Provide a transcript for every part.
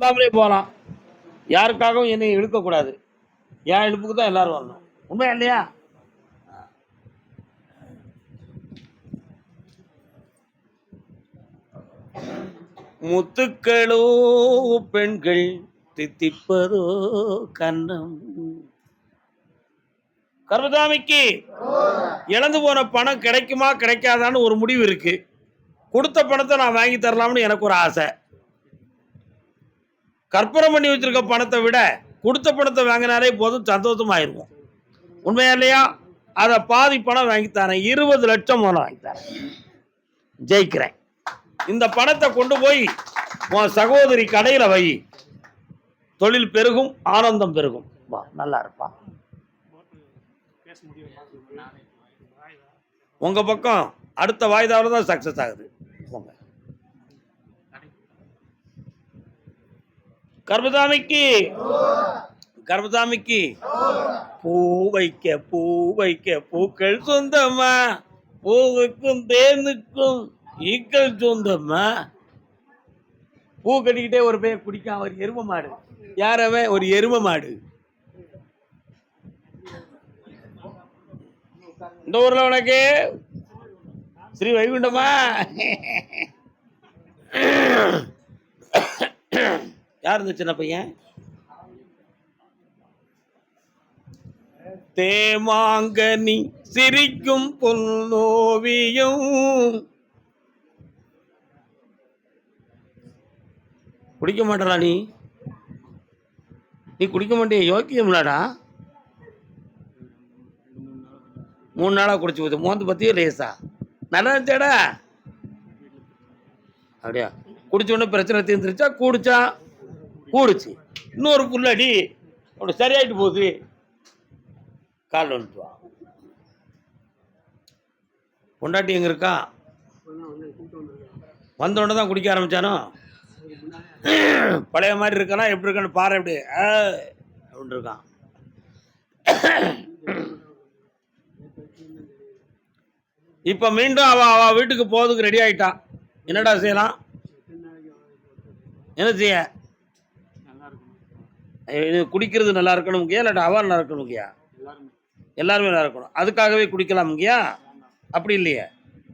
இல்லாமலே போகலாம் யாருக்காகவும் என்னை இழுக்கக்கூடாது என் இழுப்புக்கு தான் எல்லாரும் வரணும். உண்மையா இல்லையா? முத்துக்களோ பெண்கள் தித்திப்பதோ கண்ணம். கர்மதாமிக்கு இழந்து போன பணம் கிடைக்குமா கிடைக்காதான்னு ஒரு முடிவு இருக்கு. கொடுத்த பணத்தை நான் வாங்கி தரலாம்னு எனக்கு ஒரு ஆசை. கற்பனை பண்ணி வச்சிருக்க பணத்தை விட கொடுத்த பணத்தை வாங்கினாலே போதும் சந்தோஷமாயிருக்கும் உண்மையா இல்லையா? அதை பாதி பணம் வாங்கித்தாரேன் இருபது லட்சம் பணம் வாங்கித்தாரேன். ஜெயிக்கிறேன். இந்த பணத்தை கொண்டு போய் உன் சகோதரி கடையில் வை. தொழில் பெருகும் ஆனந்தம் பெருகும். வா நல்லா இருப்பா. உங்க பக்கம் அடுத்த வாய்தாவில் தான் சக்சஸ் ஆகுது. போங்க. கர்மதாமிக்கு. கர்மதாமிக்கு. பூ வைக்க பூ வைக்க பூக்கள் சொந்தமா பூவுக்கும் தேனுக்கும் ஈக்கள் சொந்தமா பூ கட்டிக்கிட்டே ஒரு பேர் குடிக்காம ஒரு எரும மாடு. யார் அவன்? ஒரு எரும மாடு. இந்த ஊர்ல உனக்கு? ஸ்ரீ வைகுண்டமா? யார் இந்த சின்ன பையன்? தேமாங்கனி சிரிக்கும் பொன்னோவியம் குடிக்க மாட்டடா நீ. நீ குடிக்க மாட்டே யோக்கியம்லாடா மூணு நாளாக குடிச்சு போகுது மோந்து பற்றியும் லேசா? நல்லா இருந்துச்சாடா. அப்படியா? குடிச்ச உடனே பிரச்சனை தீர்ந்துருச்சா? கூடிச்சா? கூடுச்சு இன்னொரு புல்லடி அப்படி சரியாயிட்டு போகுது. கால் வந்துட்டு வா. பொண்டாட்டி எங்க இருக்கா? வந்தோடனே தான் குடிக்க ஆரம்பிச்சானோ? பழைய மாதிரி இருக்கானா? எப்படி இருக்கான்னு பாரு எப்படி ஆ, அப்படின்னு இருக்கான். இப்போ மீண்டும் அவ அவ வீட்டுக்கு போகிறதுக்கு ரெடி ஆயிட்டான் என்னடா செய்யலாம்? என்ன செய்ய? இது குடிக்கிறது நல்லா இருக்கணும் முக்கியா இல்லாட்டா அவ நல்லா இருக்கணும் முக்கியா எல்லாருமே நல்லா இருக்கணும். அதுக்காகவே குடிக்கலாம் முக்கியா அப்படி இல்லையே.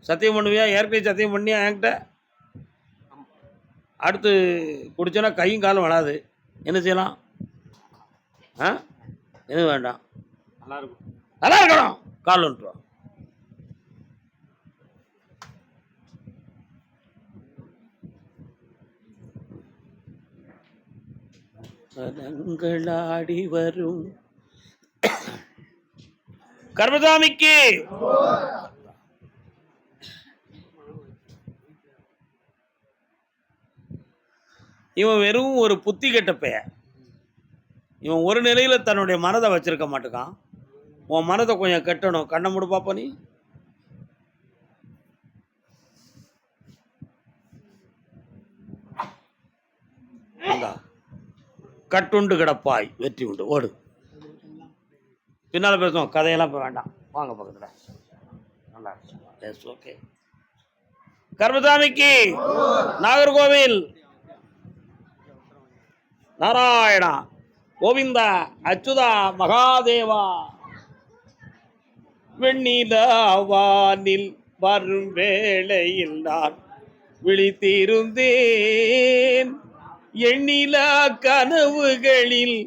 சத்தியம் பண்ணுவியா? ஏற்கனவே சத்தியம் பண்ணியா என்கிட்ட? அடுத்து குடிச்சோன்னா கையும் காலும் வராது என்ன செய்யலாம்? ஆ? எதுவும் வேண்டாம். நல்லா இருக்கும் நல்லா இருக்கணும். கால் வந்துட்டு வா வரும். கர்மதாமிக்கு இவன் வெறும் ஒரு புத்தி கெட்ட பெயர் இவன் ஒரு நிலையில தன்னுடைய மனதை வச்சிருக்க மாட்டுக்கான். உன் மனதை கொஞ்சம் கட்டணும். கண்ணை மூடு பாப்பா நீ இந்தா. கட்டுண்டு கிடப்பாய். வெற்றி உண்டு. ஓடு. பின்னால் பேசுவோம். கதையெல்லாம் இப்போ வேண்டாம். வாங்க பக்கத்தில். நல்லா எஸ் ஓகே கர்மசாமிக்கு நாகர்கோவில். நாராயணா. கோவிந்தா அச்சுதா மகாதேவா. வெண்ணிலாவானில் வரும் வேளையில் நான் விழித்திருந்தேன். எண்ணிலா கனவுகளில்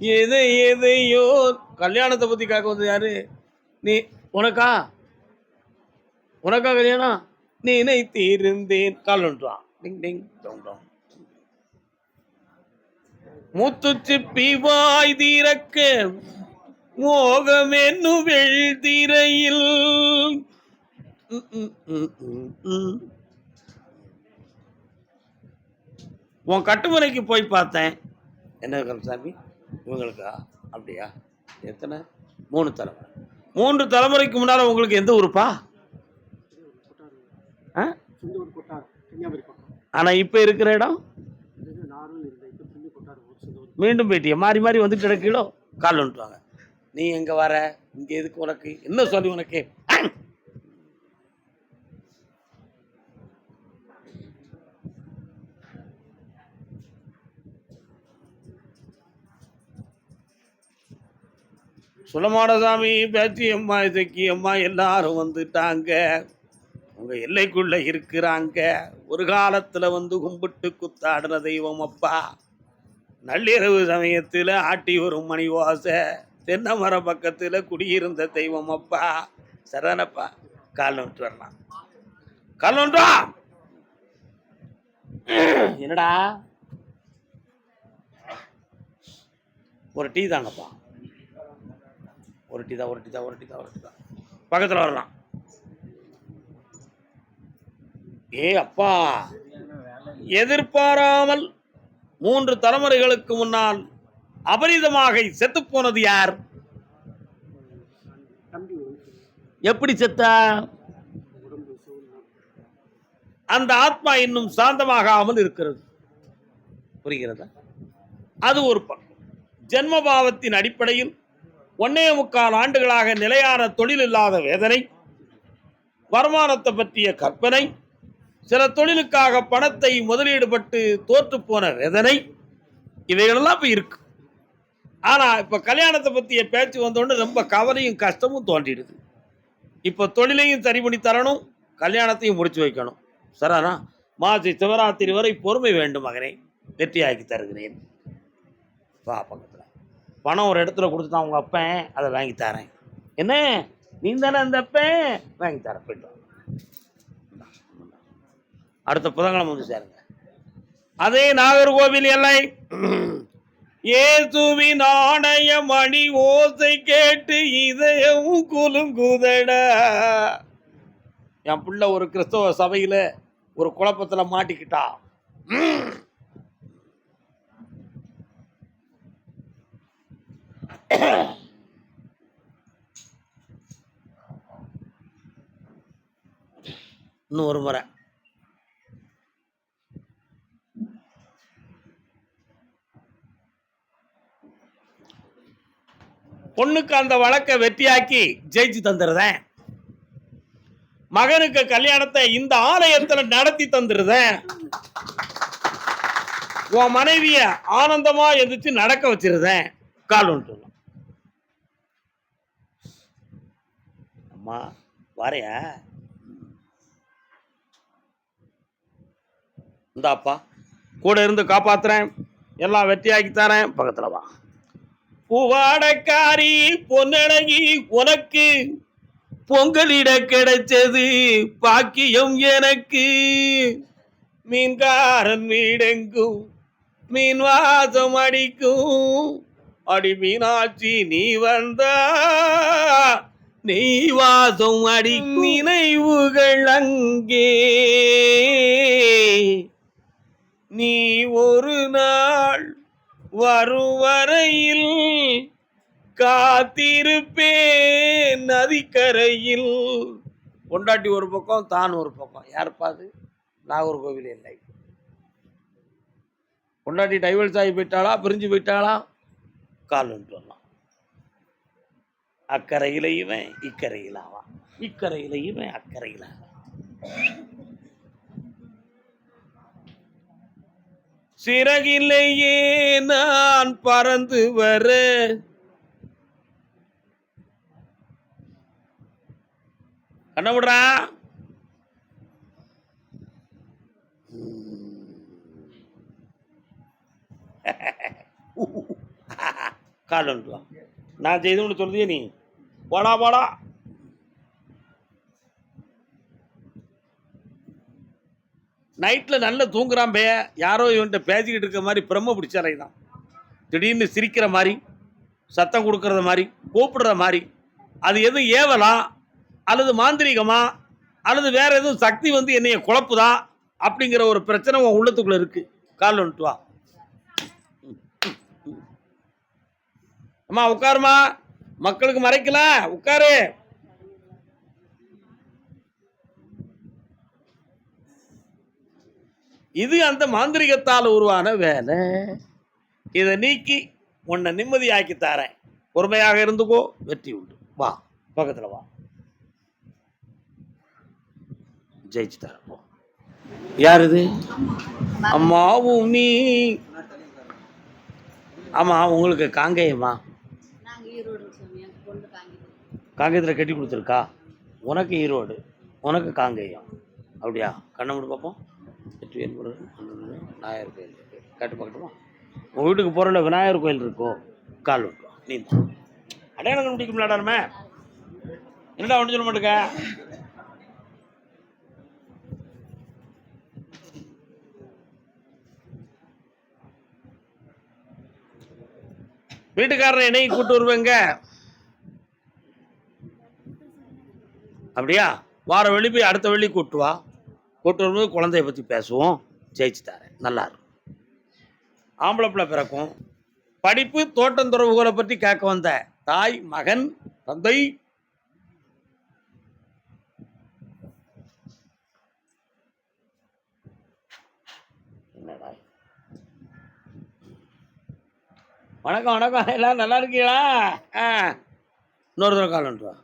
எதை எதையோ கல்யாணத்தை பத்தி காக்க வந்தது யாரு? நீ உனக்கா? உனக்கா கல்யாணம்? நினைத்திருந்தேன். கால் ஒன்றான் டிங் டிங் டோங் டோங். முத்து சிப்பி வாய் தீரக்க மோகம் என்னும் வெள்திரையில் உன் கட்டுமனைக்கு போய் பார்த்தேன். என்ன கருசாமி இவங்களுக்கா? அப்படியா? எத்தனை? மூணு தலைமுறை. மூன்று தலைமுறைக்கு முன்னால் உங்களுக்கு எந்த ஊருப்பா? ஆனால் இப்போ இருக்கிற இடம்? மீண்டும் போயிட்டிய மாறி மாறி வந்துட்டு கிலோ. கால் வந்துட்டுவாங்க நீ எங்க வர? இங்க எதுக்கு உனக்கு? என்ன சொல்லி உனக்கு ஆ! சுலமாடசாமி பேச்சி அம்மா இசக்கி அம்மா எல்லாரும் வந்துட்டாங்க. அவங்க எல்லைக்குள்ள இருக்கிறாங்க. ஒரு காலத்துல வந்து கும்பிட்டு குத்தாடுற தெய்வம் அப்பா. நள்ளிரவு சமயத்தில் ஆட்டி வரும் மணி ஓசை தென்னை மரம் பக்கத்தில் குடியிருந்த தெய்வம் அப்பா. சரணப்பா கால் நோட்டு வரலாம். கால் நோட்டா என்னடா? ஒரு டீ தாங்கப்பா. ஒரு டீ தான் ஒரு டீ தான் ஒரு டீ தான் ஒரு டீ தான். பக்கத்தில் வரலாம். ஏ அப்பா எதிர்பாராமல் மூன்று தலைமுறைகளுக்கு முன்னால் அபரிதமாக செத்துப்போனது யார்? தம்பி ஒரு எப்படி செத்தா? அந்த ஆத்மா இன்னும் சாந்தமாகாமல் இருக்கிறது. புரிகிறதா? அது ஒரு பக்கம். ஜென்மபாவத்தின் அடிப்படையில் ஒன்னே முக்கால் ஆண்டுகளாக நிலையான தொழில் இல்லாத வேதனை வருமானத்தை பற்றிய கற்பனை சில தொழிலுக்காக பணத்தை முதலீடுபட்டு தோற்று போன வேதனை இவைகளெல்லாம் இப்போ இருக்கு. ஆனால் இப்போ கல்யாணத்தை பற்றிய பேச்சு வந்தோடனே ரொம்ப கவலையும் கஷ்டமும் தோன்றிடுது. இப்போ தொழிலையும் சரி பண்ணி தரணும் கல்யாணத்தையும் முடிச்சு வைக்கணும். சரானா மாசி சிவராத்திரி வரை பொறுமை வேண்டும் மகனே வெற்றியாக்கி தருகிறேன். பாப்பங்க பணம் ஒரு இடத்துல கொடுத்துட்டான் உங்கள் அப்பன் அதை வாங்கி தரேன். என்ன? நீ தானே அந்த அப்பன்? வாங்கி தரேன். போயிட்டு அடுத்த புதன்கிழமை வந்து சேருங்க. அதே நாகர்கோவில் எல்லை. ஏசுவி நாணய மணி ஓசை கேட்டு இதயம் குலுங்குதடா என் பிள்ளை ஒரு கிறிஸ்தவ சபையில் ஒரு குழப்பத்தில் மாட்டிக்கிட்டா. இன்னும் ஒரு முறை. பொண்ணுக்கு அந்த வழக்கை வெற்றியாக்கி ஜெயிச்சு தந்துடுறேன். மகனுக்கு கல்யாணத்தை இந்த ஆலயத்துல நடத்தி தந்துடுறேன். உன் மனைவிய ஆனந்தமா எந்திரிச்சு நடக்க வச்சிருந்தேன். கால் ஒன்று அம்மா வரையா? இந்தாப்பா கூட இருந்து காப்பாத்துறேன். எல்லாம் வெற்றியாக்கி தரேன். பக்கத்துல வா. பூவாடக்காரி பொன்னழகி உனக்கு பொங்கலிட கிடைச்சது பாக்கியம் எனக்கு. மீன்காரன் வீடெங்கும் மீன் வாசம் அடிக்கும். அடி மீனாட்சி நீ வந்தா நெய் வாசம் அடி நினைவுகள் அங்கே. நீ ஒரு நாள் வரும் வரையில் காத்திருப்பேன் நதிக்கரையில். பொண்டாட்டி ஒரு பக்கம் தான் ஒரு பக்கம். யார்ப்பாது நாகர்கோவில் இல்லை. பொண்டாட்டி டைவர்ஸ் ஆகி போயிட்டாளா? பிரிஞ்சு போயிட்டாளா? கால் வரலாம் அக்கறையில இவன் இக்கரையில் ஆவான் இக்கரையில இவன் அக்கறையில் ஆவான் சிறகிலேயே நான் பறந்து வர. கண்ணமுடா கால் நான் செய்து நான் செய்தோம்னு சொல்றதே நீ போடா போடா நைட்டில் நல்லா தூங்குறான் பே யாரோ இவன்கிட்ட பேசிக்கிட்டு இருக்க மாதிரி பிரம்ம பிடிச்ச தான். திடீர்னு சிரிக்கிற மாதிரி சத்தம் கொடுக்கறது மாதிரி கூப்பிடுற மாதிரி அது எதுவும் ஏவலா அல்லது மாந்திரிகமா அல்லது வேற எதுவும் சக்தி வந்து என்னைய குழப்புதா அப்படிங்கிற ஒரு பிரச்சனை உன் உள்ளத்துக்குள்ள இருக்கு. கால் வந்துட்டு வா. அம்மா உட்காருமா மக்களுக்கு மறைக்கல உட்காரு. இது அந்த மாந்திரிகத்தால் உருவான வேலை. இதை நீக்கி உன்னை நிம்மதியாக்கி தரேன். பொறுமையாக இருந்துக்கோ வெற்றி உண்டு. வா பக்கத்தில் வா. ஜெயிச்சு தரேன் யார் இது அம்மாவும் நீ. ஆமா உங்களுக்கு காங்கேயமா காங்கேயத்தில் கட்டி கொடுத்துருக்கா? உனக்கு ஈரோடு உனக்கு காங்கேயம். அப்படியா? கண்ணை மட்டும் பார்ப்போம் எட்டு வேல் விநாயகர் கோயில் இருக்குது கேட்டு பார்க்கட்டுமா உங்கள் வீட்டுக்கு போகிறல விநாயகர் கோயில் இருக்கோ? கால் விட்டுரும் நீ தான் அடையாளம் கண்டுபிடிக்க முடியாடாருமே என்னடா ஒன்று சொல்ல மாட்டேங்க? வீட்டுக்காரரை என்னையும் கூட்டு வருவேங்க. அப்படியா? வார வெள்ளி போய் அடுத்த வெள்ளி கூட்டு வா. கூட்டு வரும்போது குழந்தைய பற்றி பேசுவோம். ஜெயிச்சு தரேன். நல்லா இருக்கும். ஆம்பளை பிள்ளை பிறக்கும். படிப்பு தோட்டம் துறவுகளை பற்றி கேட்க வந்த தாய் மகன் தந்தை. என்னடா? வணக்கம் வணக்கம். எல்லாரும் நல்லா இருக்கீங்களா? ஆ. இன்னொரு தடவை கால் வந்துட்டு வா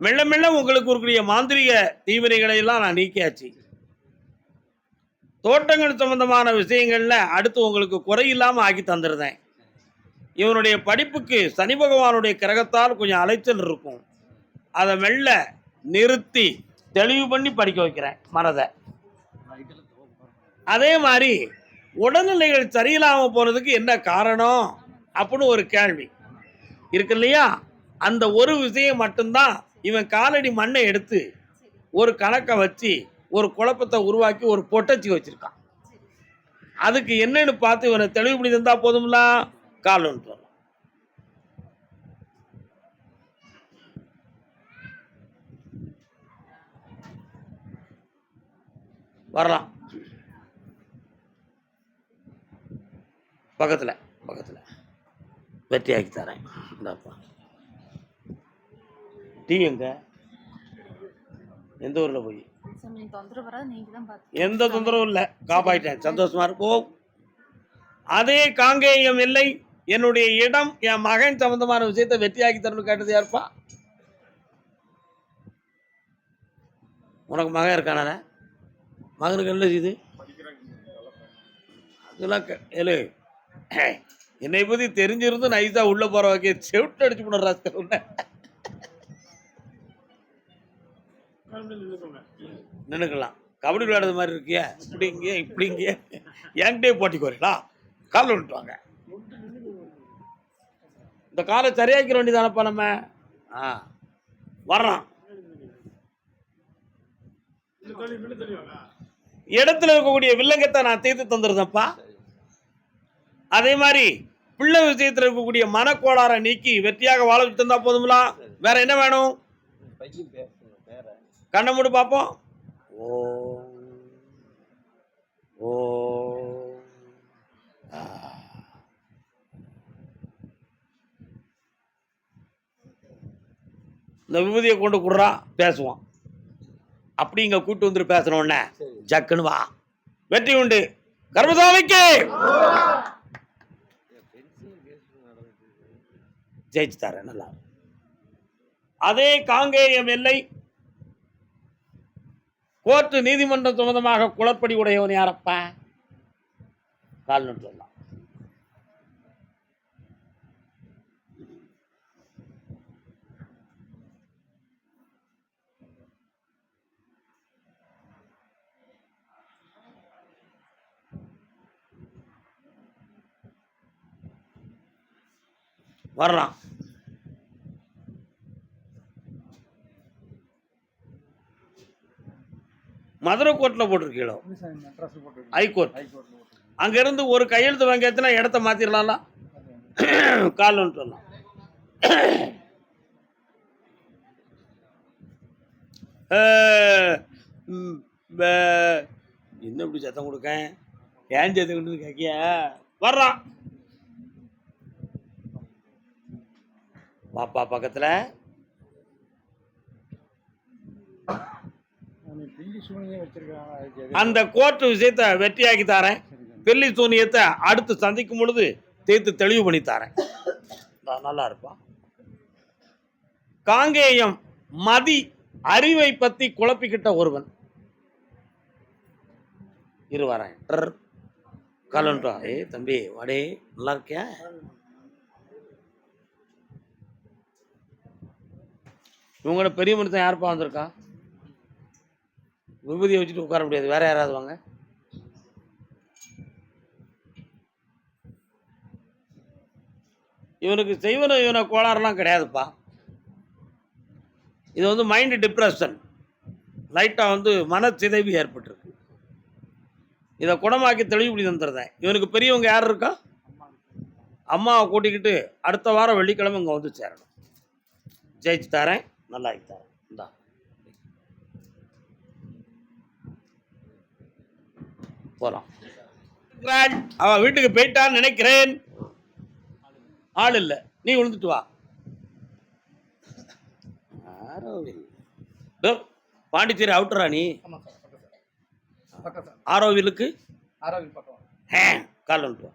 மெல்ல மெல்ல உங்களுக்கு இருக்கக்கூடிய மாந்திரிக தீவினைகளை எல்லாம் நான் நீக்கியாச்சு. தோட்டங்கள் சம்பந்தமான விஷயங்கள்ல அடுத்து உங்களுக்கு குறையில்லாம ஆக்கி தந்துருந்தேன். இவனுடைய படிப்புக்கு சனி பகவானுடைய கிரகத்தால் கொஞ்சம் அலைச்சல் இருக்கும். அதை மெல்ல நிறுத்தி தெளிவு பண்ணி படிக்க வைக்கிறேன் மனதை. அதே மாதிரி உடல்நிலைகள் சரியில்லாமல் போகிறதுக்கு என்ன காரணம் அப்படின்னு ஒரு கேள்வி. இருக்கு இல்லையா? அந்த ஒரு விஷயம் மட்டும்தான் இவன் காலடி மண்ணை எடுத்து ஒரு கணக்கை வச்சு ஒரு குழப்பத்தை உருவாக்கி ஒரு பொட்டச்சி வச்சுருக்கான். அதுக்கு என்னன்னு பார்த்து இவனை தெளிவு பண்ணி தந்தா போதும்ல? காலன்ட்டு வந்துட்டு வரலாம் வரலாம் பக்கத்தில் பக்கத்தில். வெற்றியாக்கி தரேன். இந்தாப்பா. டீ எங்க? எந்த ஊரில் போய்? எந்த தொந்தரவும் இல்லை. காப்பாயிட்டேன் சந்தோஷமா இருக்கும் அதே காங்கேயம் இல்லை. என்னுடைய இடம் என் மகன் சம்பந்தமான விஷயத்தை வெற்றியாக்கி தரணும் கேட்டது யாருப்பா? உனக்கு மகன் இருக்கானால மகனுக்கு என்ன இது அதெல்லாம் கே- ஏலு என்னை பத்தி தெரிஞ்சிருந்து நைஸா உள்ள போற வகை செவிட்டு அடிச்சு ராஸ்கர் உன்னை. நின்னுக்கலாம். கபடி விளையாடுறது மாதிரி இருக்கியா. இப்படி இங்கே இப்படி இங்கே. என்கிட்டே போட்டிக்கு வரீங்களா? கால் விட்டு வாங்க. இந்த காலை சரியாக்கிற வேண்டியதானப்பா நம்ம? ஆ. வர்றோம் இடத்துல இருக்கக்கூடிய வில்லங்கத்தை நான் தீர்த்து தந்துருந்தேன்ப்பா அதே மாதிரி பிள்ளை விஷயத்துல இருக்கக்கூடிய மனக்கோளாறை நீக்கி வெற்றியாக வாழ வச்சு தந்தா போதுங்களா வேற என்ன வேணும்? கண்ணை மூடி பார்ப்போம் ஓ ஓ. இந்த விபூதியை கொண்டு குடுறா பேசுவான். அப்படி இங்க கூட்டு வந்துட்டு பேசுறோன்னே ஜக்குன்னு வா. வெற்றி உண்டு. கர்மசாமிக்கு ஜெயிச்சு தரேன் நல்லா. அதே காங்கேயம் எல்லை கோர்ட்டு நீதிமன்றம் சம்பந்தமாக குளப்படி உடையவன் யாரப்பா? கால் வர்றான். மதுரை கோர்ட்டில் போட்டிருக்கீங்களோ? ஹைகோர்ட் அங்கேருந்து ஒரு கையெழுத்து வாங்கியாச்சுன்னா இடத்த மாற்றிடலாம்ல கால் வந்துட்டு வரலாம் அஹ், ம், ப- என்ன இப்படி சத்தம் கொடுக்கேன் ஏன் சத்தம் கொடுத்து கேட்கியா வர்றான். பாப்பா பக்கத்தில். அந்த கோர்ட்டு விஷயத்தை வெற்றியாக்கி தரேன். பெல்லி சூனியத்தை அடுத்து சந்திக்கும் பொழுது தீர்த்து தெளிவு பண்ணி தரேன். நல்லா இருப்பான் காங்கேயம் மதி அறிவை பத்தி குழப்பிக்கிட்ட ஒருவன். இரு வரேன். டர். காலன்டா ஏ தம்பி வாடே நல்லா இருக்கியா? இவங்களோட பெரிய மனுஷன் யாருப்பா வந்திருக்கா? விபூதியை வச்சுட்டு உட்கார முடியாது. வேற யாராவது வாங்க. இவனுக்கு செய்வன இவன கோளாறுலாம் கிடையாதுப்பா. இது வந்து மைண்டு டிப்ரெஷன் லைட்டாக வந்து மனச்சிதைவு ஏற்பட்டிருக்கு. இதை குணமாக்கி தெளிவுபடி தந்துடுறேன். இவனுக்கு பெரியவங்க யார் இருக்கா? அம்மாவை கூட்டிக்கிட்டு அடுத்த வாரம் வெள்ளிக்கிழமை இங்கே வந்து சேரணும். ஜெயிச்சு தரேன். நல்லா ஆக்கி தரேன் இந்தா போகலாம் அவன் வீட்டுக்கு போயிட்டான்னு நினைக்கிறேன். ஆள் இல்லை. நீ விழுந்துட்டு வா. ஆரோவில் டோ, பாண்டிச்சேரி அவுட்டரா நீ? ஆரோவிலுக்கு? ஹே கால் வந்துட்டு வா.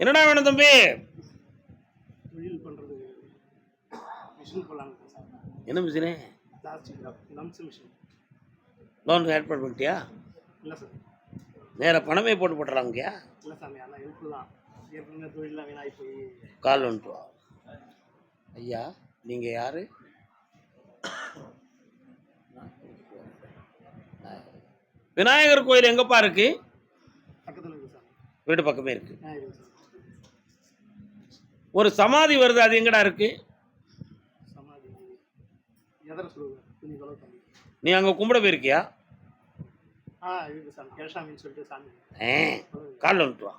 என்னடா வேணும் தம்பி? என்ன மிஷினு லோன் ஏற்பாடு பண்ணிட்டியா? இல்லை சார். நேரா பணமே போட்டு போட்டுறாங்கய்யா இல்லை சாமி ஆனால் ஹெல்ப் தான். ஏற்கனவே தொழிலாம் வீணாகி போய் கால் வந்துட்டு. ஐயா நீங்கள் யாரு? விநாயகர் கோயில் எங்கப்பா இருக்கு? பக்கத்தில் இருக்குது சார். வீடு பக்கமே இருக்கு. ஒரு சமாதி வருது அது எங்கடா இருக்கு? நீ அங்கே கும்பிட போயிருக்கியா? காலில் வந்துட்டு வா.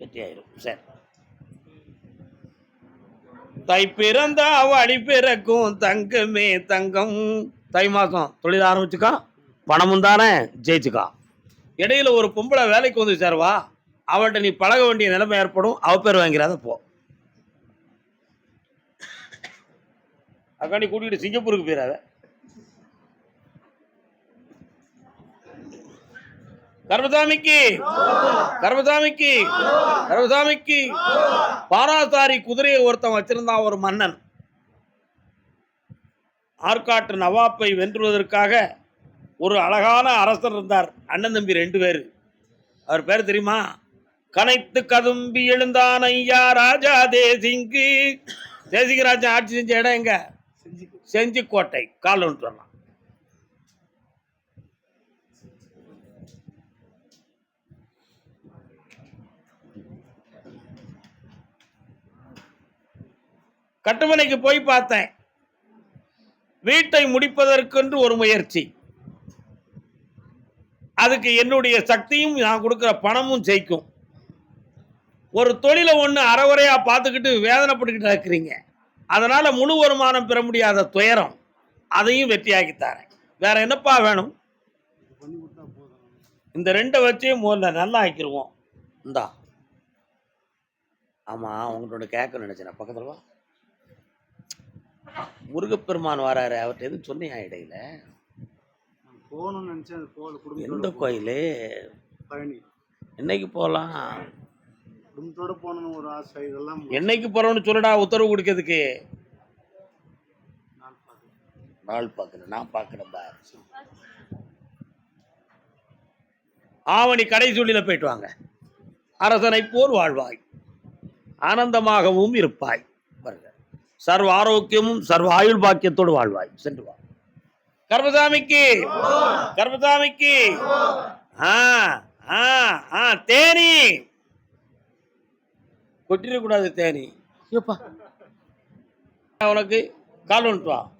வெற்றி ஆயிரும் சரி. தை பிறந்தா வழி பிறக்கும் தங்கமே தங்கம். தை மாசம் தொழில் ஆரம்பிச்சுக்கா? பணமும் தானே ஜெயிச்சுக்கா? இடையில ஒரு பொம்பளை வேலைக்கு வந்து சேருவா அவள்கிட்ட நீ பழக வேண்டிய நிலைமை ஏற்படும் அவ பேர் வாங்கிறாத போ. அக்காண்டி கூட்டிகிட்டு சிங்கப்பூருக்கு போயிடாத கர்மசாமிக்கு கர்மசாமிக்கு கர்மசாமிக்கு. பாராசாரி குதிரையை ஒருத்தன் வச்சிருந்தான் ஒரு மன்னன். ஆற்காட்டு நவாப்பை வென்றுவதற்காக ஒரு அழகான அரசர் இருந்தார் அண்ணன் தம்பி ரெண்டு பேர். அவர் பேர் தெரியுமா? கனைத்து கதும்பி எழுந்தான் ஐயா ராஜா தேசிங்கு. தேசிகராஜன் ஆட்சி செஞ்ச இடம் எங்க? செஞ்சு செஞ்சிக்கோட்டை கால் ஒன்று கட்டுமனைக்கு போய் பார்த்தேன். வீட்டை முடிப்பதற்கென்று ஒரு முயற்சி. அதுக்கு என்னுடைய சக்தியும் நான் கொடுக்குற பணமும் ஜெயிக்கும். ஒரு தொழிலை ஒன்று அறகுறையா பார்த்துக்கிட்டு வேதனைப்பட்டுக்கிட்டு இருக்கிறீங்க. அதனால் முழு வருமானம் பெற முடியாத துயரம் அதையும் வெற்றியாக்கி தரேன். வேற என்னப்பா வேணும்? இந்த ரெண்டை வச்சே முதல்ல நல்லா ஆக்கிடுவோம் இந்தா. ஆமாம் உங்களோட கேட்க நினச்சேன். பக்கத்தில் வா. முருகப்பெருமான் வராரு. அவர்கிட்ட எதுவும் சொன்னியா இடையில? போகணும்னு நினச்சேன் அது போகல எந்த குடும்பத்தோட போ- கோயில்? பழனி. என்னைக்கு போகலாம்? குடும்பத்தோட போகணும்னு ஒரு ஆசை இதெல்லாம் என்னைக்கு போறோம்னு சொல்லுடா உத்தரவு கொடுக்கறதுக்கு. பார்க்குறேன் நாள் பார்க்கணும். நான் பார்க்கணும் பார். ஆவணி கடைசூழில போயிட்டு வாங்க. அரசனை போர் வாழ்வாய். ஆனந்தமாகவும் இருப்பாய். பாருங்க சர்வ ஆரோக்கியமும் சர்வ ஆயுள் பாக்கியத்தோடு வாழ்வாய். சென்று வா. கர்மசாமிக்கு. கர்மசாமிக்கு. ஆ ஆ ஆ தேனி. கொட்டிடக்கூடாது தேனி. உனக்கு கால் வா.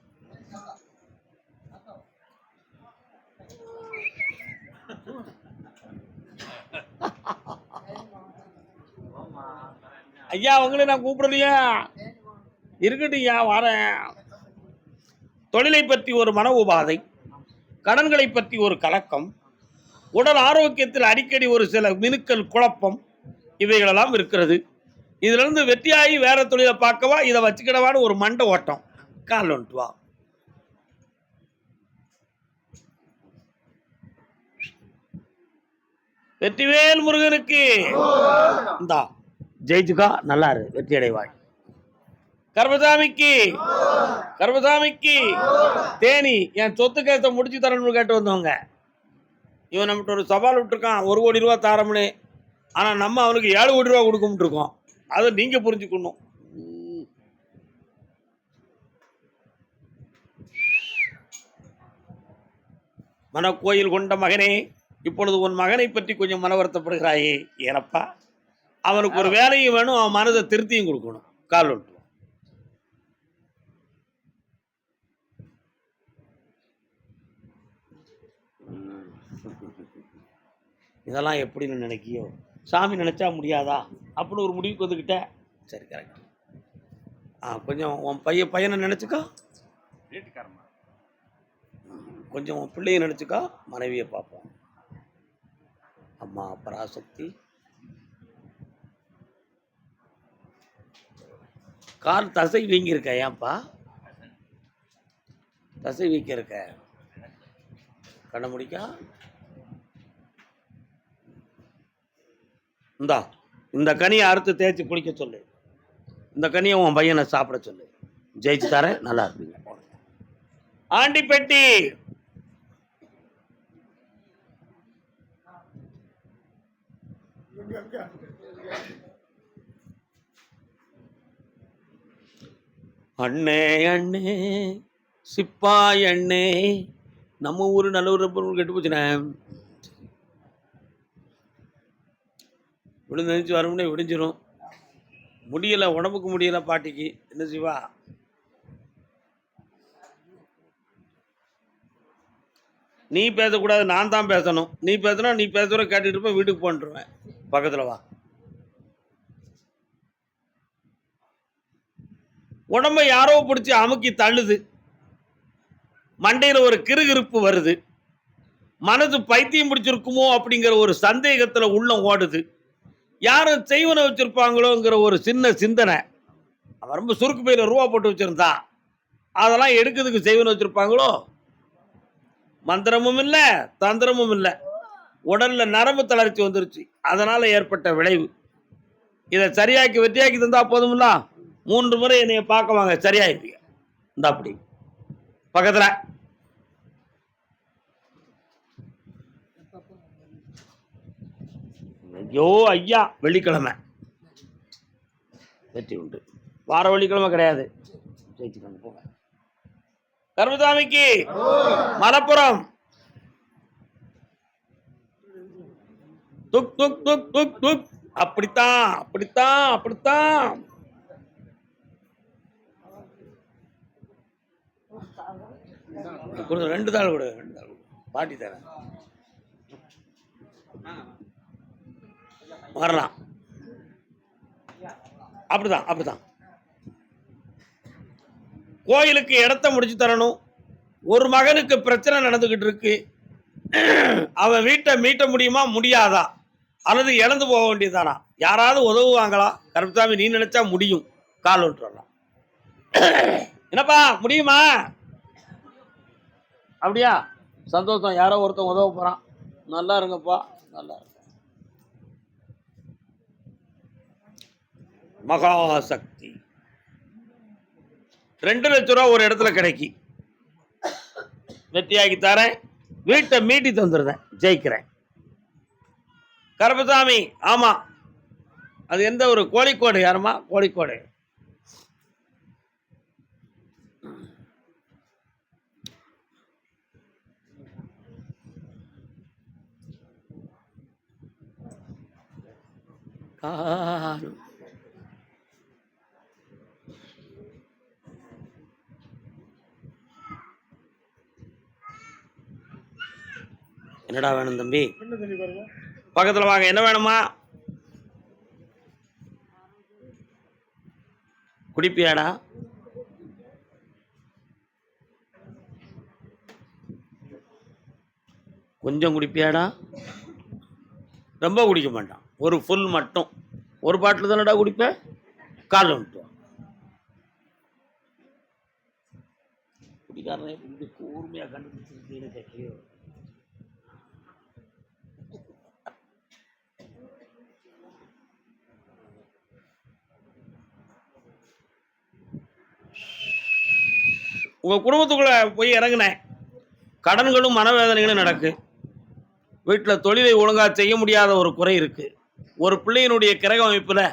ஐயா உங்களை நான் கூப்பிடலையா? இருக்கட்டும் ஐயா வரேன். தொழிலை பற்றி ஒரு மன உபாதை கடன்களை பற்றி ஒரு கலக்கம் உடல் ஆரோக்கியத்தில் அடிக்கடி ஒரு சில மினுக்கல் குழப்பம் இவைகளெல்லாம் இருக்கிறது. இதிலிருந்து வெற்றியாகி வேற தொழிலை பார்க்கவா இதை வச்சுக்கிடவான்னு ஒரு மண்டை ஓட்டம். கால் வந்துட்டு வா. வெற்றிவேல் முருகனுக்கு. இந்தா ஜெயிச்சுக்கா நல்லா இரு வெற்றி அடைவாய் கர்மசாமிக்கு. கர்மசாமிக்கு. தேனி என் சொத்து கேச முடிச்சு தரணும்னு கேட்டு வந்தவங்க. இவன் நம்மகிட்ட ஒரு சவால் விட்டுருக்கான். ஒரு கோடி ரூபா தாரம்னு. ஆனா நம்ம அவனுக்கு ஏழு கோடி ரூபா கொடுக்க இருக்கோம். அதை நீங்க புரிஞ்சுக்கணும். மனக்கோயில் கொண்ட மகனே இப்பொழுது உன் மகனை பற்றி கொஞ்சம் மன வருத்தப்படுகிறாயே ஏனப்பா? அவனுக்கு ஒரு வேலையும் வேணும் அவன் மனதை திருத்தியும் கொடுக்கணும். கால் விட்டு இதெல்லாம் எப்படின்னு நினைக்கியோ? சாமி நினைச்சா முடியாதா? அப்படின்னு ஒரு முடிவுக்கு வந்துக்கிட்ட சரி கரெக்ட் ஆ கொஞ்சம் உன் பையன் பையனை நினச்சிக்கோ. வீட்டுக்காரமா கொஞ்சம் உன் பிள்ளைய நினச்சிக்கோ மனைவியை பார்ப்போம். அம்மா பராசக்தி. கால் தசை வீங்கியிருக்க ஏன்பா? தசை வீக்க இருக்க கண்ண முடிக்கா. இந்தா இந்த கனியை அறுத்து தேய்ச்சி குளிக்க சொல்லு. இந்த கனியை உன் பையனை சாப்பிட சொல்லு. ஜெயிச்சு தரேன் நல்லா இருப்பீங்க. ஆண்டிப்பட்டி அண்ணே அண்ணே சிப்பாய் அண்ணே நம்ம ஊர் நல்ல ஊர் கெட்டு போச்சுனே விழுந்து நினச்சி வரும்னே விடிஞ்சிரும். முடியல உடம்புக்கு முடியல பாட்டிக்கு. என்ன சிவா? நீ பேசக்கூடாது நான் தான் பேசணும். நீ பேசுனா நீ பேசுகிற கேட்டுட்டு இருப்ப வீட்டுக்கு போன்ட்டுருவேன் பக்கத்தில் வா. உடம்ப யாரோ பிடிச்சி அமுக்கி தள்ளுது. மண்டையில் ஒரு கிறுகிறுப்பு வருது. மனது பைத்தியம் பிடிச்சிருக்குமோ அப்படிங்கிற ஒரு சந்தேகத்தில் உள்ளம் ஓடுது. யாரும் செய்வனை வச்சுருப்பாங்களோங்கிற ஒரு சின்ன சிந்தனை. அவன் ரொம்ப சுருக்கு பையில் ரூபா போட்டு வச்சுருந்தான் அதெல்லாம் எடுக்கிறதுக்கு செய்வனை வச்சுருப்பாங்களோ? மந்திரமும் இல்லை தந்திரமும் இல்லை. உடலில் நரம்பு தளர்ச்சி வந்துருச்சு. அதனால் ஏற்பட்ட விளைவு. இதை சரியாக்கி வெற்றியாக்கி தந்தால் போதுமில்ல மூன்று முறை என்னைய பார்க்க வாங்க. சரியாயிருப்பீங்க இந்த அப்படி. பக்கத்தில். ஐயோ ஐயா வெள்ளிக்கிழமை. வெற்றி உண்டு. வார வெள்ளிக்கிழமை கிடையாது. ஜெயிச்சுக்கோங்க போங்க. கருமசாமிக்கு மலப்புரம். துக் துக் துக் துக் துக். அப்படித்தான் அப்படித்தான் அப்படித்தான். ரெண்டு தாள் கொடு ரெண்டு தாள் கொடு. பாட்டி தரேன். வரலாம். அப்படிதான் அப்படிதான். கோயிலுக்கு இடத்த முடிச்சு தரணும். ஒரு மகனுக்கு பிரச்சனை நடந்துகிட்டு இருக்கு. அவன் வீட்டை மீட்ட முடியுமா? முடியாதா? அல்லது இழந்து போக வேண்டியதானா யாராவது உதவுவாங்களா? கருப்பசாமி நீ நினைச்சா முடியும். கால் விட்டுறலாம் என்னப்பா முடியுமா? அப்படியா? சந்தோஷம். யாரோ ஒருத்தன் உதவ போறான். நல்லா இருங்கப்பா. நல்லா இருங்க. மகாசக்தி. ரெண்டு லட்ச ரூபா ஒரு இடத்துல கிடைக்கி. வெற்றியாக்கி தரேன். வீட்டை மீட்டி தந்துடுறேன் ஜெயிக்கிறேன். கருப்பசாமி ஆமா. அது எந்த ஒரு கோழிக்கோடு யாருமா கோழிக்கோடு. காணும். என்னடா வேணும் தம்பி? பக்கத்துல வாங்க. என்ன வேணுமா? குடிப்பியாடா? கொஞ்சம் குடிப்பியாடா? ரொம்ப குடிக்க மாட்டான். ஒரு ஃபுல் மட்டும். ஒரு பாட்டில் தானடா குடிப்பேன் கால் வந்துட்டு வா. குடிக்காரனே கூர்மையாக கண்டுபிடிச்சிருக்கீங்கன்னு கேட்கலையோ. உங்கள் குடும்பத்துக்குள்ளே போய் இறங்கினேன். கடன்களும் மனவேதனைகளும் நடக்கு. வீட்டில் தொழிலை ஒழுங்காக செய்ய முடியாத ஒரு குறை இருக்குது ஒரு பிள்ளையினுடைய கிரக அமைப்பில்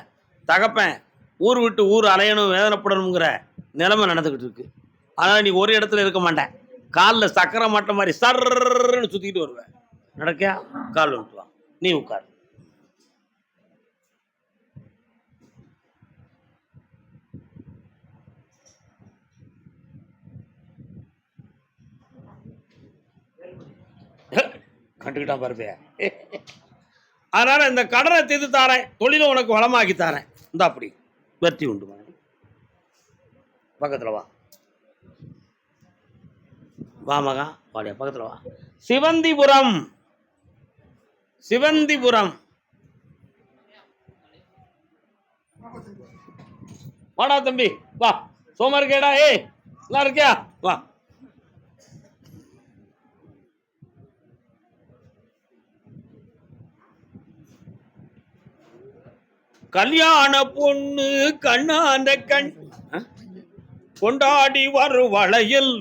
தகப்பேன் ஊர் விட்டு ஊர் அலையணும் வேதனைப்படணுங்கிற நிலைமை நடந்துக்கிட்டு இருக்கு. அதனால் நீ ஒரு இடத்துல இருக்க மாட்டேன். காலில் சக்கரை மாட்ட மாதிரி சர்ன்னு சுற்றிக்கிட்டு வருவேன். நடக்கியா? கால் விட்டுவான் நீ உட்காரு. கண்டுக்கிட்டான் பாருப்பே அதனால இந்த கடனை தீர்த்து தாரேன். தொழிலை உனக்கு வளமாக்கி தாரேன். இந்த அப்படி. வெற்றி உண்டு மகனே. பக்கத்துல வா. வா மகா வாடியா பக்கத்துல வா. சிவந்திபுரம். சிவந்திபுரம். வாடா தம்பி வா. சோமா இருக்கேடா ஏய் நல்லா இருக்கியா? வா. கல்யாண பொண்ணு கண்ணாந்த கண்? கொண்டாடி வரும் வளையல்.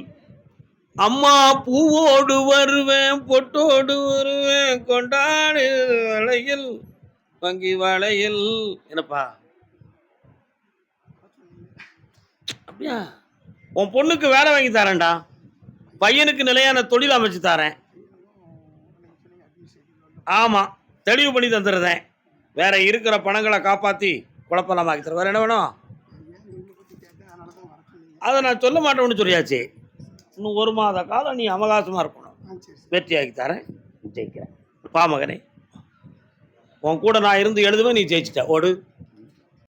அம்மா பூவோடு வருவேன் பொட்டோடு வருவேன் கொண்டாடு வளையல். வங்கி வளையல். என்னப்பா? அப்படியா? உன் பொண்ணுக்கு வேலை வாங்கி தரேன்டா. பையனுக்கு நிலையான தொழில் அமைச்சு தரேன். ஆமாம் தெளிவு பண்ணி தந்துடுறேன். வேற இருக்கிற பணங்களை காப்பாற்றி குழப்பலாமாக்கி தரேன் வேற என்ன வேணும்? அதை நான் சொல்ல மாட்டேன்னு சொல்லியாச்சு. இன்னும் ஒரு மாத காலம் நீ அவகாசமாக இருக்கணும். வெற்றியாக்கி தரேன். ஜெயிக்கிறேன். பா மகனே. உன் கூட நான் இருந்து எழுதுவேன் நீ ஜெயிச்சிட்ட. ஓடு.